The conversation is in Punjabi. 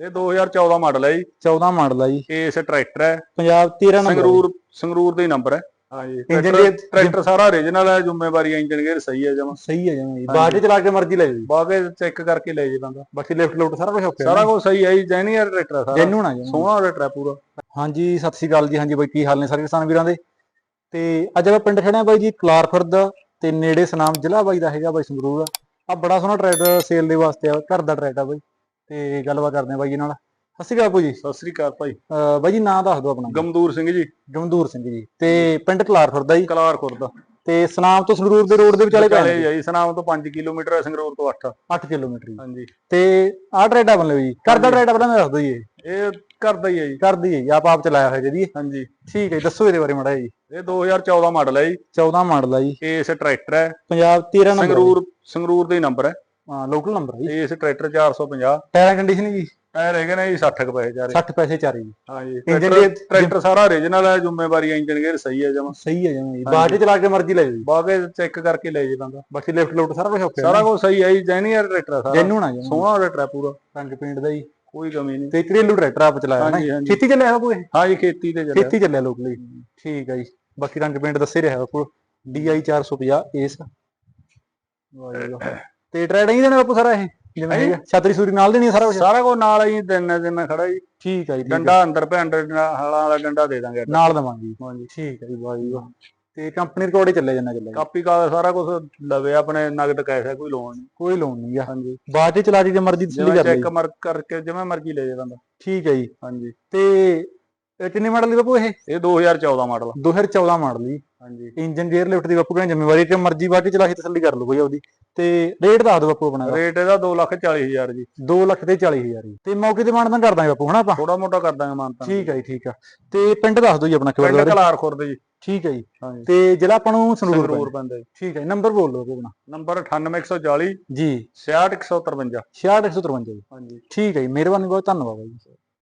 ਇਹ 2014 ਮਾਡਲ ਹੈ ਜੀ। 14 ਮਾਡਲ ਆ ਜੀ। ਏਸ ਟਰੈਕਟਰ ਹੈ। ਪੰਜਾਬ 13 ਨੰਬਰ ਸੰਗਰੂਰ ਸੰਗਰੂਰ ਦਾ ਹੀ ਨੰਬਰ ਹੈ। ਹਾਂਜੀ। Engine ਟਰੈਕਟਰ ਸਾਰਾ ਓਰੀਜਨਲ ਹੈ। ਜ਼ਿੰਮੇਵਾਰੀ ਇੰਜਨ ਗੇਅਰ ਸਹੀ ਹੈ ਜਮਾ। ਸਹੀ ਹੈ ਜਮਾਂ ਜੀ। ਬਾਅਦ ਚਲਾ ਕੇ ਮਰਜ਼ੀ ਲੈ ਜੀ। ਬਾਗੇ ਚੈੱਕ ਕਰਕੇ ਲੈ ਜੇ ਬੰਦਾ। ਬਾਕੀ ਲੈਫਟ ਲੁੱਟ ਸਾਰਾ ਕੁਝ ਓਕੇ ਸਾਰਾ ਕੁਝ ਸਹੀ ਹੈ ਜੀ। ਜੈਨੀਅਰ ਟਰੈਕਟਰ ਹੈ ਸਾਰਾ। ਜੈਨੂਨ ਆ ਜੀ। ਸੋਹਣਾ ਟਰੈਕਟਰ ਹੈ ਪੂਰਾ। ਹਾਂਜੀ ਸਤਿ ਸ਼੍ਰੀ ਅਕਾਲ ਜੀ। ਹਾਂਜੀ ਬਾਈ ਕੀ ਹਾਲ ਨੇ ਸਾਰੇ ਕਿਸਾਨ ਵੀਰਾਂ ਦੇ? ਤੇ ਅੱਜ ਆਪਾਂ ਪਿੰਡ ਖੜੇ ਆ ਬਾਈ ਜੀ ਕਲਾਰਖੁਰਦ ਤੇ ਨੇੜੇ ਸਨਾਮ ਜ਼ਿਲ੍ਹਾ ਬਾਈ ਦਾ ਹੈਗਾ ਬਾਈ ਸੰਗਰੂਰ। ਆ ਬੜਾ ਸੋਹਣਾ ਟਰੈਕਟਰ ਸੇਲ ਦੇ ਵਾਸਤੇ ਆ। ਘਰ ਦਾ ਟਰੈਕਟਰ ਬਾਈ। ਤੇ ਗੱਲਬਾਤ ਕਰਦੇ ਆ ਬਾਈ ਜੀ ਨਾਲ। ਸਤਿ ਸ਼੍ਰੀ ਅਕਾਲ ਬਾਪੂ ਜੀ। ਸਤਿ ਸ੍ਰੀ ਅਕਾਲ ਭਾਈ। ਅਹ ਬਾਈ ਜੀ ਨਾਂ ਦੱਸ ਦਿਓ ਆਪਣਾ। ਗਮਦੂਰ ਸਿੰਘ ਜੀ। ਗਮਦੂਰ ਸਿੰਘ ਜੀ। ਤੇ ਪਿੰਡ ਕਲਾਰਖੁਰਦ ਦਾ ਜੀ। ਕਲਾਰ ਖੁਰਦ ਤੇ ਸਨਾਮ ਤੋਂ ਸੰਗਰੂਰ ਦੇ ਰੋਡ ਦੇ ਵਿਚਾਲੇ ਪੈ ਵਿਚਾਲੇ ਜਾਈ ਸਨਾਮ ਤੋਂ 5 ਕਿਲੋਮੀਟਰ ਹੈ ਸੰਗਰੂਰ ਤੋਂ 8 8 ਕਿਲੋਮੀਟਰ ਜੀ। ਹਾਂਜੀ। ਤੇ ਆਹ ਟਰੈਕਟਰ ਬਣ ਲਿਓ ਜੀ। ਘਰ ਦਾ। ਟਰੈਕਟਰ ਪਹਿਲਾਂ ਦੱਸ ਦਿਓ ਜੀ ਇਹ। ਕਰਦਾ ਹੀ ਹੈ ਜੀ। ਘਰ ਦੀ ਹੈ ਜੀ। ਆਪ ਆਪ ਚਲਾਇਆ ਹੋਇਆ ਜੀ। ਹਾਂਜੀ। ਠੀਕ ਹੈ ਜੀ, ਦੱਸੋ ਇਹਦੇ ਬਾਰੇ ਮਾੜਾ ਜਿਹਾ ਜੀ। ਇਹ 2014 ਮਾਡਲ ਹੈ ਜੀ। 14 ਮਾਡਲ ਆ ਜੀ। ਏਸ ਟਰੈਕਟਰ ਹੈ। ਪੰਜਾਬ 13 ਨੰਬਰ ਸੰਗਰੂਰ ਸੰਗਰੂਰ ਦਾ ਹੀ ਨੰਬਰ ਹੈ। ਹਾਂ ਲੋਕਲ ਨੰਬਰ ਹੈ ਜੀ। ਏਸ ਟਰੈਕਟਰ 450 ਟਾਇਰਾਂ ਕੰਡੀਸ਼ਨ ਜੀ। ਟਾਇਰ ਹੈਗੇ ਨੇ ਜੀ 60 ਕੁ ਪੈਸੇ ਚਾਰੇ। 60 ਪੈਸੇ ਚਾਰੇ ਜੀ। ਹਾਂਜੀ Engine ਟਰੈਕਟਰ gear- ਟਰੈਕਟਰ ਸਾਰਾ ਓਰੀਜਨਲ ਹੈ ਜ਼ਿੰਮੇਵਾਰੀ ਇੰਜਨ ਗੇਅਰ ਸਹੀ ਹੈ ਜਮਾ। ਸਹੀ ਹੈ ਜਮਾਂ ਜੀ। ਬਾਅਦ ਚ ਚਲਾ ਕੇ ਮਰਜ਼ੀ ਲੈ ਜੀ। ਬਾਗੇ ਚੈੱਕ ਕਰਕੇ ਲੈ ਜੇ ਬੰਦਾ। ਬਾਕੀ ਲੈਫਟ ਲੁੱਟ ਸਾਰਾ ਕੁਝ ਓਕੇ ਸਾਰਾ ਕੁਝ ਸਹੀ ਹੈ ਜੀ ਜੈਨੀਅਰ ਟਰੈਕਟਰ ਹੈ ਸਾਰਾ। ਜੈਨੂਨ ਆ ਜਮਾਂ। ਸੋਹਣਾ ਟਰੈਕਟਰ ਹੈ ਪੂਰਾ। ਰੰਗ ਪੇਂਟ ਦਾ ਜੀ। ਕੋਈ ਕਮੀ ਨਹੀਂ। ਤੇ ਘਰੇਲੂ ਟਰੈਕਟਰ ਆਪ ਚਲਾਇਆ ਨਾ ਜੀ। ਖੇਤੀ ਚੱਲਿਆ ਹੋਇਆ ਕੋਈ? ਹਾਂਜੀ ਖੇਤੀ ਤੇ ਚੱਲਿਆ। ਖੇਤੀ ਚੱਲਿਆ ਲੋਕਲੀ ਠੀਕ ਹੈ ਜੀ। ਬਾਕੀ ਰੰਗ ਪੇਂਟ ਦੱਸੇ ਰਿਹਾ ਬਾਪੂ DI 450 ਏਸ ਵਾਹ ਜੀ। ਤੇ ਟਰੈਕਟਰ ਹੀ ਦੇਣਾ ਬਾਪੂ ਸਾਰਾ ਇਹ ਜਿਵੇਂ। ਹੈਗਾ। ਛਤਰੀ ਸੂਰੀ ਨਾਲ ਦੇਣੀ ਸਾਰਾ ਕੁਝ ਸਾਰਾ ਕੁਝ ਨਾਲ ਹੀ ਦਿਨ ਦਿਨ ਖੜਾ ਜੀ। ਠੀਕ ਹੈ ਜੀ। ਡੰਡਾ ਅੰਦਰ ਭੈਣ ਹਾਲਾਂ ਵਾਲਾ ਡੰਡਾ ਦੇ ਦਾਂਗੇ ਨਾਲ ਦਵਾਂਗੇ ਹਾਂਜੀ। ਠੀਕ ਹੈ ਜੀ ਜੀ ਵਾਹ। ਤੇ ਕੰਪਨੀ ਰਿਕਾਰਡ ਹੀ ਚੱਲੇ ਜੰਨਾ ਚੱਲੇ ਕਾਪੀ ਕਾ ਸਾਰਾ ਕੁਝ ਲਵੇ ਆਪਣੇ ਨਗਦ ਕੈਸ਼ ਹੈ ਕੋਈ ਲੋਨ ਨਹੀਂ। ਕੋਈ ਲੋਨ ਨਹੀਂ ਆ। ਹਾਂਜੀ। ਬਾਅਦ ਚ ਚਲਾ ਕੇ ਜੇ ਮਰਜ਼ੀ ਜਿਵੇਂ ਕਰ ਲਈ ਚੈੱਕ ਮਰ ਕਰਕੇ ਜਿਵੇਂ ਮਰਜ਼ੀ ਲੈ ਜੇ ਬੰਦਾ। ਠੀਕ ਹੈ ਜੀ। ਹਾਂਜੀ। ਤੇ ਇਹ ਕਿੰਨੇ ਮਾਡਲ ਦੀ ਬਾਪੂ ਇਹ? ਇਹ 2014 ਮਾਡਲ 2014 ਮਾਡਲ ਜੀ। ਹਾਂਜੀ। ਇੰਜਨ ਗੇਅਰ ਲਿਫਟ ਦੀ ਬਾਪੂ ਕਹਿੰਦੇ ਜ਼ਿੰਮੇਵਾਰੀ ਕਿ ਮਰਜ਼ੀ ਬਾਅਦ ਚ ਚਲਾ ਕੇ ਤਸੱਲੀ ਕਰ ਲਓ ਕੋਈ ਉਹਦੀ ਤੇ ਰੇਟ ਦੱਸ ਦਿਓ ਬਾਪੂ ਆਪਣਾ ਰੇਟ ਇਹਦਾ 240000 ਜੀ। 2 ਲੱਖ ਤੇ 40000 ਜੀ। ਤੇ ਮੌਕੇ ਤੇ ਮਾਨਦਾਨ ਕਰ ਦਾਂਗੇ ਬਾਪੂ ਹਨਾ ਆਪਾਂ? ਥੋੜਾ ਮੋਟਾ ਕਰ ਦਾਂਗੇ ਮਾਨਤਾ ਠੀਕ ਹੈ ਜੀ ਠੀਕ ਆ। ਤੇ ਪਿੰਡ ਦੱਸ ਦਿਓ ਜੀ ਆਪਣਾ ਪਿੰਡ ਕਿਹੜਾ ਕਲਾਰ ਖੁਰਦ ਜੀ। ਠੀਕ ਹੈ ਜੀ। ਤੇ ਜ਼ਿਲ੍ਹਾ ਆਪਾਂ ਨੂੰ ਸੰਗਰੂਰ। ਪੈਂਦਾ ਜੀ। ਠੀਕ ਹੈ ਨੰਬਰ ਬੋਲ ਲਓ ਆਪਣਾ। ਨੰਬਰ 98140 ਜੀ। 66153 66153 ਜੀ। ਹਾਂਜੀ। ਠੀਕ ਹੈ ਜੀ ਮਿਹਰਬਾਨੀ ਬਹੁਤ ਧੰਨਵਾਦ ਜੀ।